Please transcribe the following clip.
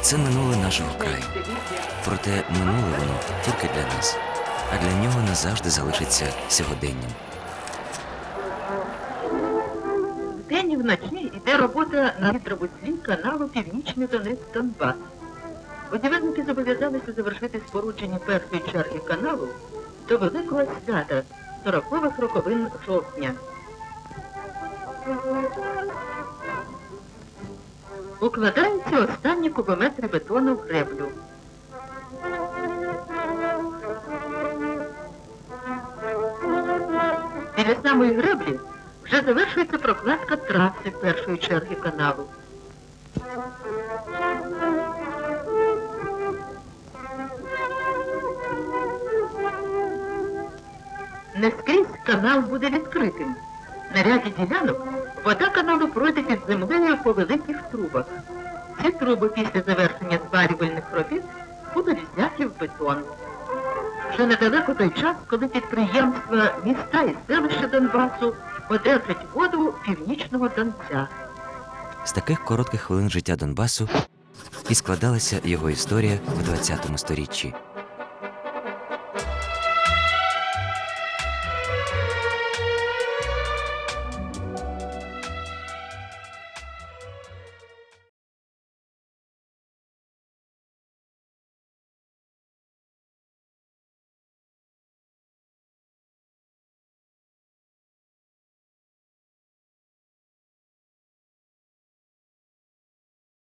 Це минуле нашого краю. Проте минуле воно тільки для нас, а для нього назавжди залишиться сьогоденням. Вдень і вночі йде робота на гідробуслі каналу Північний Донець Донбас. Будівельники зобов'язалися завершити спорудження першої черги каналу до Великого свята 40-х роковин жовтня. Укладаються останні кубометри бетону в греблю. Біля самої греблі вже завершується прокладка траси першої черги каналу. Не скрізь канал буде відкритим. На ряді ділянок вода каналу пройде під землею по великих трубах. Ці труби після завершення зварювальних робіт будуть зняті в бетон. Вже недалеко той час, коли підприємства, міста і селища Донбасу одержать воду північного Донця. З таких коротких хвилин життя Донбасу і складалася його історія в ХХ сторіччі.